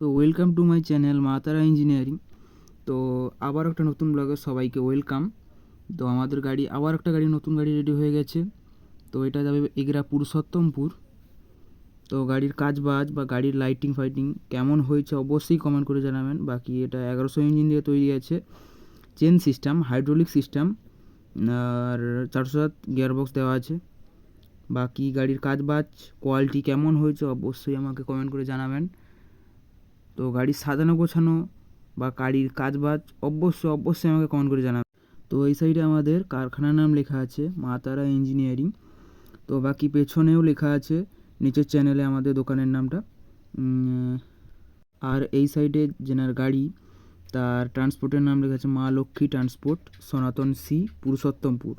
তো welcome to my channel মা তারা ইঞ্জিনিয়ারিং তো আবার একটা নতুন ব্লগে সবাইকে ওয়েলকাম তো আমাদের গাড়ি, আবার একটা গাড়ি, নতুন গাড়ি রেডি হয়ে গেছে। তো এটা যাবে এগরা পুরুষোত্তমপুর তো গাড়ির কাজ বাজ বা গাড়ির লাইটিং ফাইটিং কেমন হয়েছে অবশ্যই কমেন্ট করে জানাবেন। বাকি এটা এগারোশো ইঞ্জিন দিয়ে তৈরি আছে। চেন সিস্টেম হাইড্রোলিক সিস্টেম আর চারশো সাত গিয়ারবক্স দেওয়া আছে। বাকি গাড়ির কাজ বাজ কোয়ালিটি কেমন হয়েছে অবশ্যই আমাকে কমেন্ট করে জানাবেন। তো গাড়ির সাজানো গোছানো বা গাড়ির কাজ বাজ অবশ্যই অবশ্যই আমাকে কমেন্ট করে জানাবেন তো এই সাইডে আমাদের কারখানার নাম লেখা আছে মা তারা ইঞ্জিনিয়ারিং তো বাকি পেছনেও লেখা আছে, নিচের চ্যানেলে আমাদের দোকানের নামটা। আর এই সাইডে যেনার গাড়ি, তার ট্রান্সপোর্টের নাম লেখা আছে মা লক্ষ্মী ট্রান্সপোর্ট সনাতন সি পুরুষোত্তমপুর।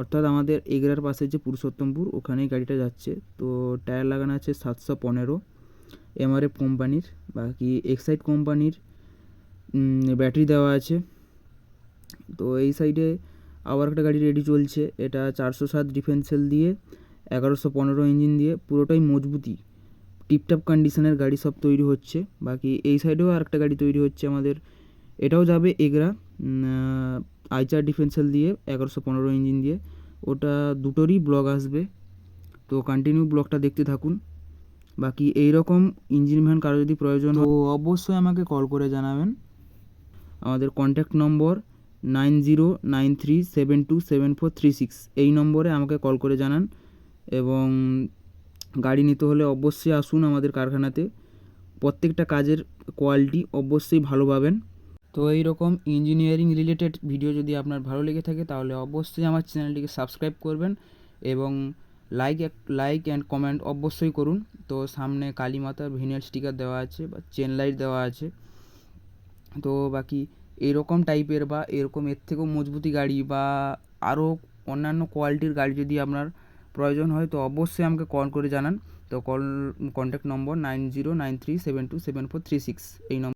অর্থাৎ আমাদের এগরার পাশে যে পুরুষোত্তমপুর, ওখানেই গাড়িটা যাচ্ছে। তো টায়ার লাগানো আছে সাতশো পনেরো। এমআরএফ কোম্পানির, বাকি এক্সাইড কোম্পানির ব্যাটারি দেওয়া আছে। তো এই সাইডে আবার একটা গাড়ি রেডি চলছে। এটা চারশো সাত ডিফেন্সেল দিয়ে, এগারোশো পনেরো ইঞ্জিন দিয়ে, পুরোটাই মজবুতি টিপটাপ কন্ডিশনের গাড়ি সব তৈরি হচ্ছে। বাকি এই সাইডেও আরেকটা গাড়ি তৈরি হচ্ছে আমাদের। এটাও যাবে এগরা আইচার ডিফেন্সেল দিয়ে, এগারোশো পনেরো ইঞ্জিন দিয়ে। ওটা দুটোরই ব্লগ আসবে। তো কন্টিনিউ ব্লগটা দেখতে থাকুন। বাকি এই রকম ইঞ্জিন ভ্যান কারও যদি প্রয়োজন তো অবশ্যই আমাকে কল করে জানাবেন। আমাদের contact number nine zero nine three seven two seven four three six এই নম্বরে আমাকে কল করে জানান এবং গাড়ি নিতে হলে অবশ্যই আসুন আমাদের কারখানাতে। প্রত্যেকটা কাজের কোয়ালিটি অবশ্যই ভালো পাবেন। তো এই রকম ইঞ্জিনিয়ারিং রিলেটেড ভিডিও যদি আপনার ভালো লেগে থাকে তাহলে অবশ্যই আমার চ্যানেলটিকে সাবস্ক্রাইব করবেন এবং লাইক লাইক অ্যান্ড কমেন্ট অবশ্যই করুন। তো সামনে কালী মাতার ভিনিয়ার স্টিকার দেওয়া আছে বা চেন লাইট দেওয়া আছে। তো বাকি এরকম টাইপের বা এরকম এর থেকেও মজবুতি গাড়ি বা আরও অন্যান্য কোয়ালিটির গাড়ি যদি আপনার প্রয়োজন হয়, তো অবশ্যই আমাকে কল করে জানান। তো call contact number nine zero nine three seven two seven four three six এই নম্বর